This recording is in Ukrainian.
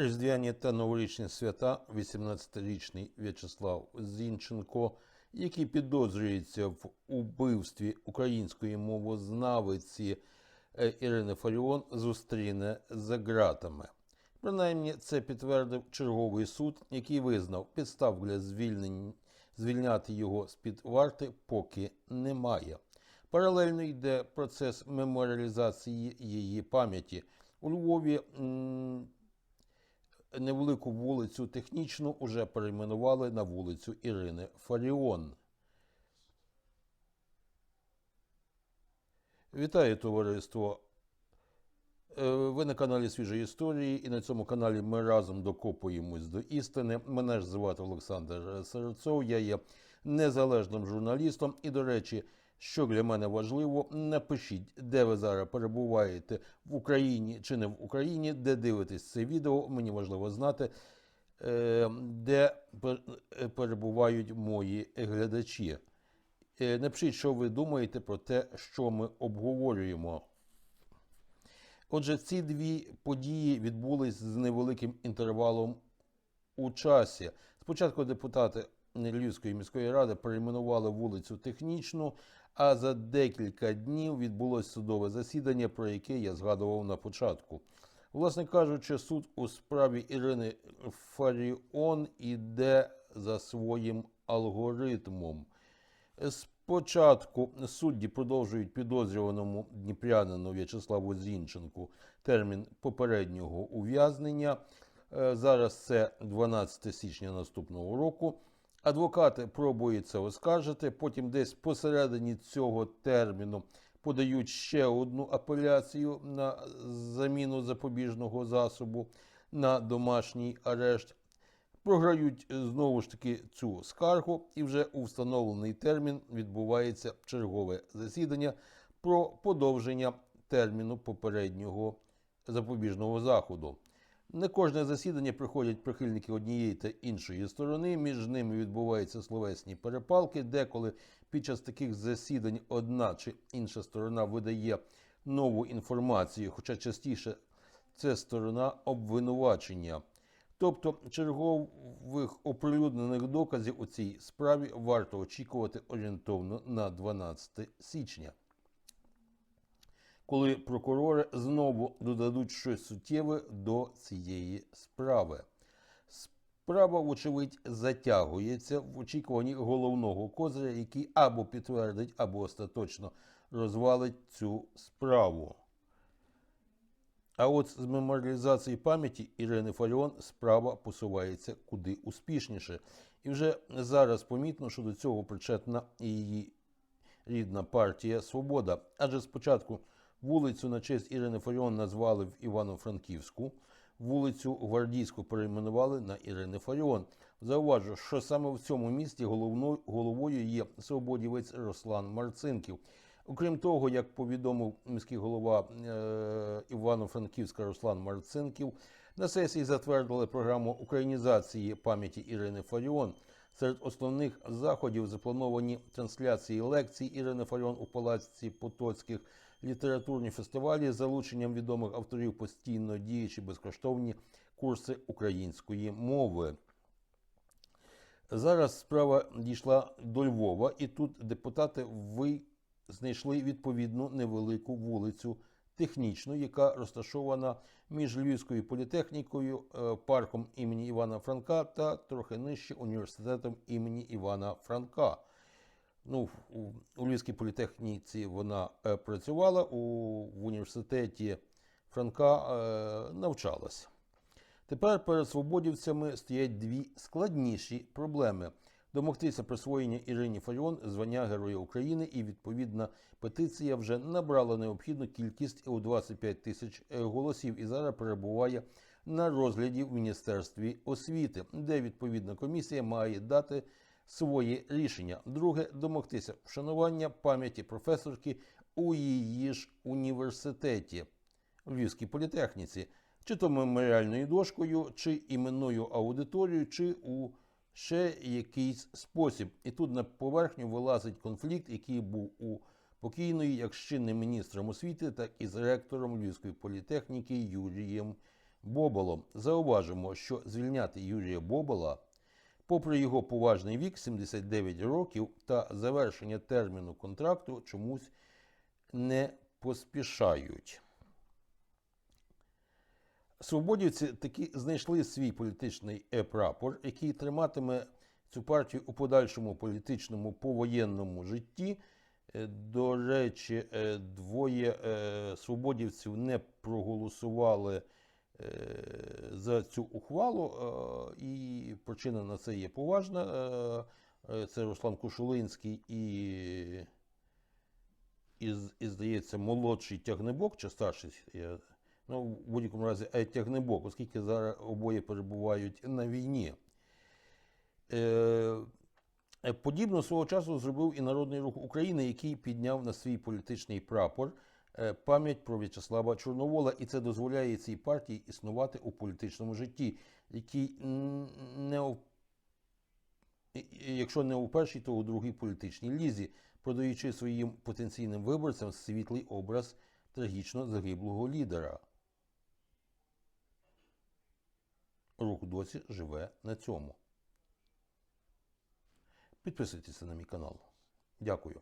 Різдвяні та новорічні свята 18-річний В'ячеслав Зінченко, який підозрюється в убивстві української мовознавиці е, Ірини Фаріон, зустріне за ґратами. Принаймні, це підтвердив черговий суд, який визнав підстав для звільняти його з-під варти поки немає. Паралельно йде процес меморіалізації її пам'яті. У Львові невелику вулицю технічну уже перейменували на вулицю Ірини Фаріон. Вітаю товариство. Е, Ви на каналі Свіжої історії, і на цьому каналі ми разом докопуємось до істини. Мене ж звати Олександр Серцов, я є незалежним журналістом. І, до речі, що для мене важливо, напишіть, де ви зараз перебуваєте в Україні чи не в Україні, де дивитесь це відео. Мені важливо знати, е, де е, перебувають мої глядачі. Е, Напишіть, що ви думаєте про те, що ми обговорюємо. Отже, ці дві події відбулись з невеликим інтервалом у часі. Спочатку депутати Львівської міської ради перейменували вулицю Технічну, а за декілька днів відбулось судове засідання, про яке я згадував на початку. Власне кажучи, суд у справі Ірини Фаріон іде за своїм алгоритмом. Спочатку судді продовжують підозрюваному дніпрянину В'ячеславу Зінченку термін попереднього ув'язнення. Е, Зараз це 12 січня наступного року. Адвокати пробують це оскаржити. Потім десь посередині цього терміну подають ще одну апеляцію на заміну запобіжного засобу на домашній арешт програють знову ж таки цю скаргу, і вже у встановлений термін відбувається чергове засідання про подовження терміну попереднього запобіжного заходу. Не кожне засідання приходять прихильники однієї та іншої сторони. Між ними відбуваються словесні перепалки. Деколи під час таких засідань одна чи інша сторона видає нову інформацію, хоча частіше це сторона обвинувачення. Тобто чергових оприлюднених доказів у цій справі варто очікувати орієнтовно на 12 січня, коли прокурори знову додадуть щось суттєве до цієї справи. Справа, вочевидь, затягується в очікуванні головного козиря, який або підтвердить, або остаточно розвалить цю справу. А от з меморіалізації пам'яті Ірини Фаріон справа посувається куди успішніше. І вже зараз помітно, що до цього причетна її рідна партія Свобода. Адже спочатку вулицю на честь Ірини Фаріон назвали в Івано-Франківську, вулицю Гвардійську перейменували на Ірини Фаріон. Зауважу, що саме в цьому місті головною, головою є свободівець Руслан Марцинків. Окрім того, як повідомив міський голова е, Івано-Франківська Руслан Марцинків, на сесії затвердили програму українізації пам'яті Ірини Фаріон. Серед основних заходів заплановані трансляції лекцій Ірини Фаріон у Палаці Потоцьких, літературні фестивалі з залученням відомих авторів постійно діючі безкоштовні курси української мови. Зараз справа дійшла до Львова, і тут депутати ви знайшли відповідну невелику вулицю технічну, яка розташована між Львівською політехнікою, е, парком імені Івана Франка та трохи нижче університетом імені Івана Франка. Ну, у, у Львівській політехніці вона е, працювала, у, в університеті Франка е, навчалась. Тепер перед свободівцями стоять дві складніші проблеми: домогтися присвоєння Ірині Фаріон звання Героя України, і відповідна петиція вже набрала необхідну кількість у 25 тисяч е, голосів і зараз перебуває на розгляді в Міністерстві освіти, де відповідна комісія має дати своє рішення. Друге домогтися вшанування пам'яті професорки у її ж університеті. Львівській політехніці, чи то меморіальною дошкою, чи іменною аудиторією, чи у ще якийсь спосіб. І тут на поверхню вилазить конфлікт, який був у покійної, як чинним міністром освіти, так і з ректором Львівської політехніки Юрієм Боболом. Зауважимо, що звільняти Юрія Бобола, попри його поважний вік 79 років та завершення терміну контракту, чомусь не поспішають. Свободівці таки знайшли свій політичний прапор, який триматиме цю партію у подальшому політичному повоєнному житті. Е, До речі, е, двоє е, свободівців не проголосували за цю ухвалу, е, і причина на це є поважна. Е, е, Це Руслан Кушулинський і, і, і здається, молодший тягнебок чи старший. Я, ну, в будь-якому разі е, тягнебок, оскільки зараз обоє перебувають на війні. Е, Подібно свого часу зробив і Народний рух України, який підняв на свій політичний прапор пам'ять про В'ячеслава Чорновола, і це дозволяє цій партії існувати у політичному житті, який не якщо не у першій, то у другій політичній лізі, продаючи своїм потенційним виборцям світлий образ трагічно загиблого лідера. Рух досі живе на цьому. Підписуйтеся на мій канал. Дякую.